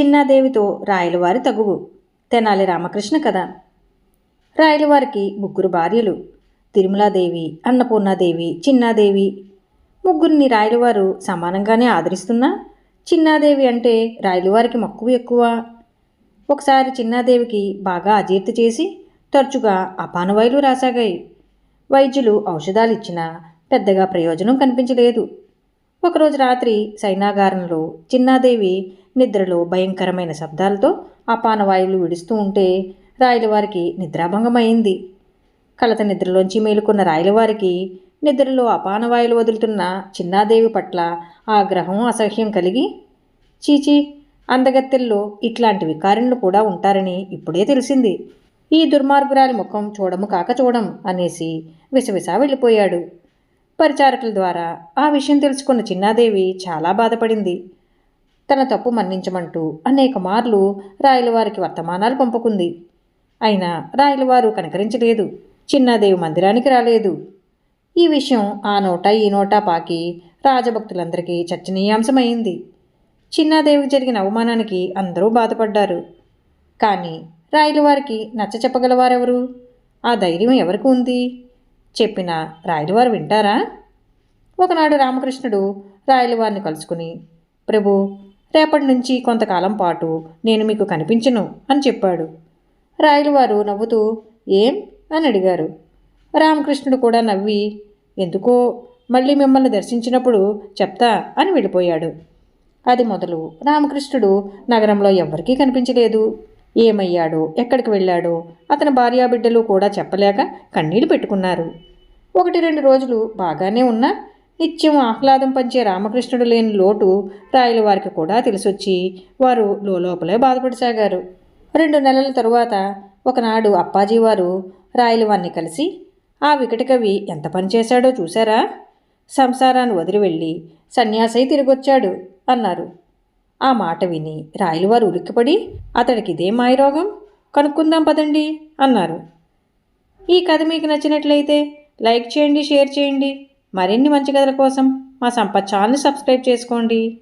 చిన్నాదేవితో రాయలవారి తగువు. తెనాలి రామకృష్ణ కథ. రాయలవారికి ముగ్గురు భార్యలు. తిరుమలాదేవి అన్నపూర్ణాదేవి చిన్నాదేవి. ముగ్గురిని రాయలవారు సమానంగానే ఆదరిస్తున్నా? చిన్నాదేవి అంటే రాయలవారికి మక్కువ ఎక్కువ? ఒకసారి చిన్నాదేవికి బాగా అజీర్తి చేసి తరచుగా అపానవాయులు రాసాగాయి. వైద్యులు ఔషధాలు ఇచ్చినా పెద్దగా ప్రయోజనం కనిపించలేదు. ఒకరోజు రాత్రి సైనాగారంలో చిన్నాదేవి నిద్రలో భయంకరమైన శబ్దాలతో అపానవాయువులు విడుస్తూ ఉంటే రాయలవారికి నిద్రాభంగమైంది. కలత నిద్రలోంచి మేలుకున్న రాయలవారికి నిద్రలో అపానవాయులు వదులుతున్న చిన్నాదేవి పట్ల ఆగ్రహం అసహ్యం కలిగి చీచీ అందగత్తెల్లో ఇట్లాంటి వికారిణులు కూడా ఉంటారని ఇప్పుడే తెలిసింది. ఈ దుర్మార్గురాలి ముఖం చూడము కాక చూడం అనేసి విసవిసా వెళ్ళిపోయాడు. పరిచారకుల ద్వారా ఆ విషయం తెలుసుకున్న చిన్నాదేవి చాలా బాధపడింది. తన తప్పు మన్నించమంటూ అనేక మార్లు రాయలవారికి వర్తమానాలు పంపుకుంది. అయినా రాయలవారు కనికరించలేదు. చిన్నాదేవి మందిరానికి రాలేదు. ఈ విషయం ఆ నోట ఈ నోటా పాకి రాజభక్తులందరికీ చర్చనీయాంశమైంది. చిన్నాదేవికి జరిగిన అవమానానికి అందరూ బాధపడ్డారు. కానీ రాయలవారికి నచ్చ చెప్పగలవారెవరు ఆ ధైర్యం ఎవరికి ఉంది? చెప్పిన రాయలవారు వింటారా? ఒకనాడు రామకృష్ణుడు రాయలవారిని కలుసుకుని ప్రభు రేపటి నుంచి కొంతకాలం పాటు నేను మీకు కనిపించను అని చెప్పాడు. రాయలవారు నవ్వుతూ ఏం? అని అడిగారు. రామకృష్ణుడు కూడా నవ్వి ఎందుకో మళ్ళీ మిమ్మల్ని దర్శించినప్పుడు చెప్తా అని వెళ్ళిపోయాడు అది మొదలు రామకృష్ణుడు నగరంలో ఎవ్వరికీ కనిపించలేదు. ఏమయ్యాడో? ఎక్కడికి వెళ్ళాడో? అతని భార్యాబిడ్డలు కూడా చెప్పలేక కన్నీళ్ళు పెట్టుకున్నారు. ఒకటి రెండు రోజులు బాగానే ఉన్నా నిత్యం ఆహ్లాదం పంచే రామకృష్ణుడు లేని లోటు రాయల వారికి కూడా తెలిసొచ్చి వారు లోపలే బాధపడసాగారు. రెండు నెలల తరువాత ఒకనాడు అప్పాజీ వారు రాయలవారిని కలిసి ఆ వికటకవి ఎంత పనిచేశాడో చూశారా? సంసారాన్ని వదిలి వెళ్ళి సన్యాసై తిరిగొచ్చాడు అన్నారు. ఆ మాట విని రాయలవారు ఉలిక్కిపడి అతడికి ఇదే మాయరోగం? కనుక్కుందాం పదండి అన్నారు. ఈ కథ మీకు నచ్చినట్లయితే లైక్ చేయండి షేర్ చేయండి. మరిన్ని మంచి కథల కోసం మా సంపత్ ఛానల్ని సబ్స్క్రైబ్ చేసుకోండి.